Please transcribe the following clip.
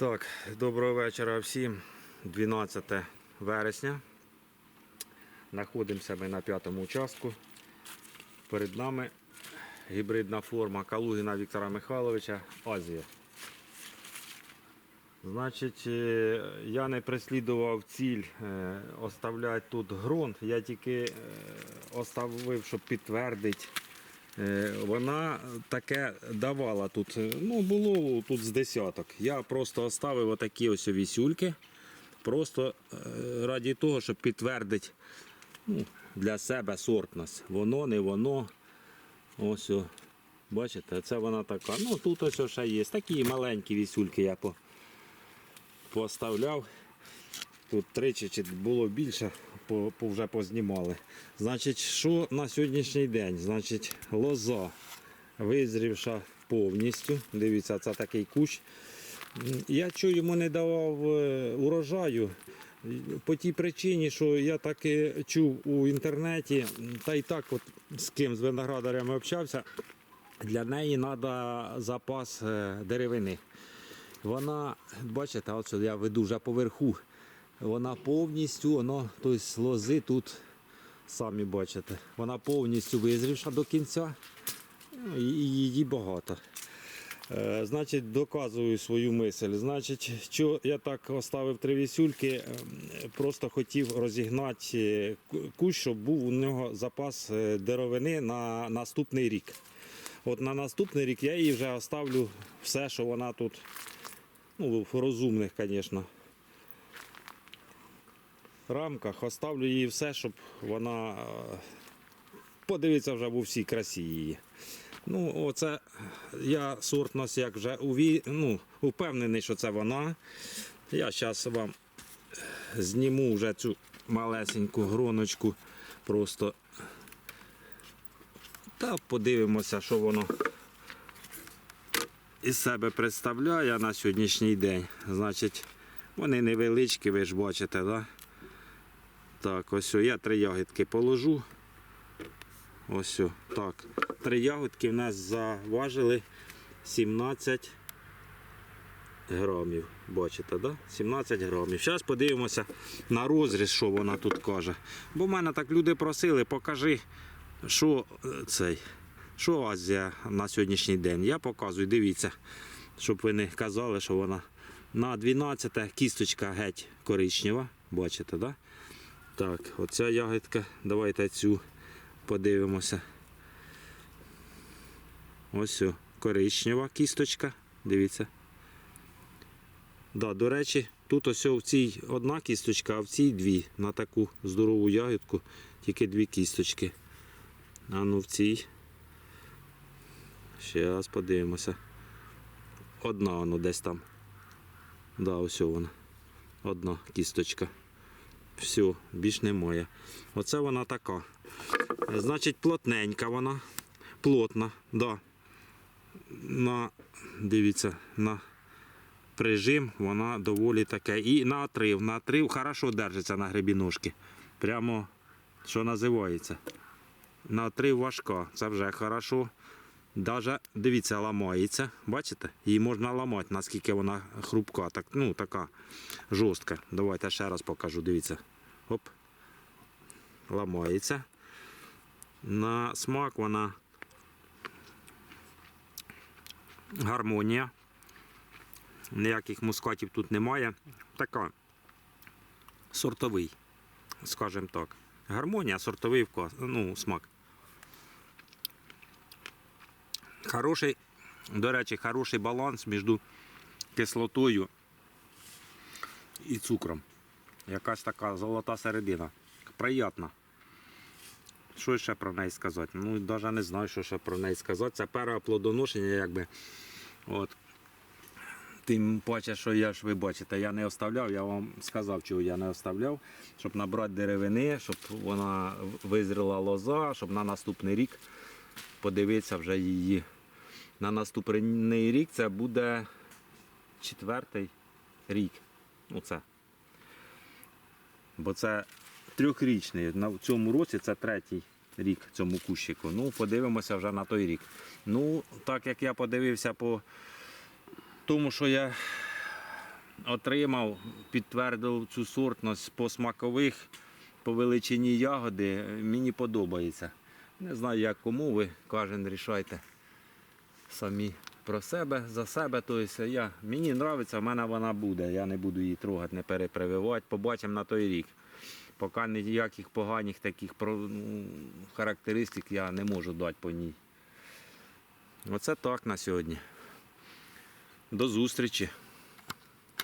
Так, доброго вечора всім. 12 вересня. Знаходимося ми на п'ятому участку. Перед нами гібридна форма Калугіна Віктора Михайловича Азія. Значить, е, я не преслідував ціль е, оставляти тут ґрунт, я тільки е, оставив, щоб підтвердити. Е, Вона таке давала тут. е, Ну, було тут з десяток. Я просто оставив отакі ось вісюльки. Просто е, раді того, щоб підтвердити ну, для себе сортність. Воно, не воно. Ось. Бачите, це вона така. Ну тут ось ще є. Такі маленькі вісюльки я по, поставляв. Тут тричі було більше, по, по вже познімали. Значить, що на сьогоднішній день? Значить, лоза визрівша повністю. Дивіться, це такий кущ. Я чого йому не давав е, урожаю. По тій причині, що я так і чув у інтернеті, та й так от з ким з виноградарями общався, для неї треба запас е, деревини. Вона, бачите, от я веду вже поверху. Вона повністю, воно, тобто лози тут, самі бачите, вона повністю визрівша до кінця. Ну, і її багато. Е, значить, доказую свою мисль. Значить, що я так оставив три вісюльки, е, просто хотів розігнати е, кущ, щоб був у нього запас е, деревини на наступний рік. От на наступний рік я їй вже оставлю все, що вона тут, ну, розумних, звісно, рамках. Оставлю їй все, щоб вона е, подивиться вже в усій красі її. Ну, оце я сортність як вже уві... ну, упевнений, що це вона. Я зараз вам зніму вже цю малесеньку гроночку. Просто та подивимося, що воно із себе представляє на сьогоднішній день. Значить, вони невеличкі, ви ж бачите, да? Так, ось я три ягідки положу. Ось так. Три ягодки в нас заважили 17 грамів. Бачите, да? 17 грамів. Зараз подивимося на розріз, що вона тут каже. Бо в мене так люди просили, покажи, що е, цей, що Азія на сьогоднішній день. Я показую, дивіться, щоб ви не казали, що вона на 12 кісточка геть коричнева. Бачите, да? Так, оця ягідка, давайте цю подивимося. Ось о, коричнева кісточка. Дивіться. Да, до речі, тут ось в цій одна кісточка, а в цій дві. На таку здорову ягідку тільки дві кісточки. А ну в цій. Ще раз подивимося. Одна воно десь там. Да, ось вона. Одна кісточка. Все, більш немає. Оце вона така. Значить, плотненька вона. Плотна, да. На, дивіться, на прижим вона доволі таке. І на отрив. На отрив хорошо держиться на гребіножки. Прямо, що називається. На отрив важка. Це вже хорошо. Даже, дивіться, ламається. Бачите? Її можна ламати, наскільки вона хрупка, так, ну, така жорстка. Давайте ще раз покажу. Дивіться. Оп. Ламається. На смак вона гармонія. Ніяких мускатів тут немає. Така сортовий, скажімо так. Гармонія, сортовий вкус, ну, смак. Хороший, до речі, хороший баланс між кислотою і цукром. Якась така золота середина. Приятна. Що ще про неї сказати? Ну, навіть не знаю, що ще про неї сказати. Це перше плодоношення, якби. От. Тим паче, що я ж ви бачите, я не оставляв, я вам сказав, чого я не оставляв, щоб набрати деревини, щоб вона визріла лоза, щоб на наступний рік подивитися вже її. На наступний рік це буде четвертий рік. Ну це. Бо це трьохрічний. На цьому році це третій рік цьому кущику. Ну, подивимося вже на той рік. Ну, так як я подивився по тому, що я отримав, підтвердив цю сортність по смакових, по величині ягоди. Мені подобається. Не знаю, як кому ви кожен рішайте самі про себе, за себе. Тобто я, мені подобається, в мене вона буде. Я не буду її трогати, не перепрививати. Побачимо на той рік. Поки ніяких поганих таких ну, характеристик я не можу дати по ній. Оце так на сьогодні. До зустрічі.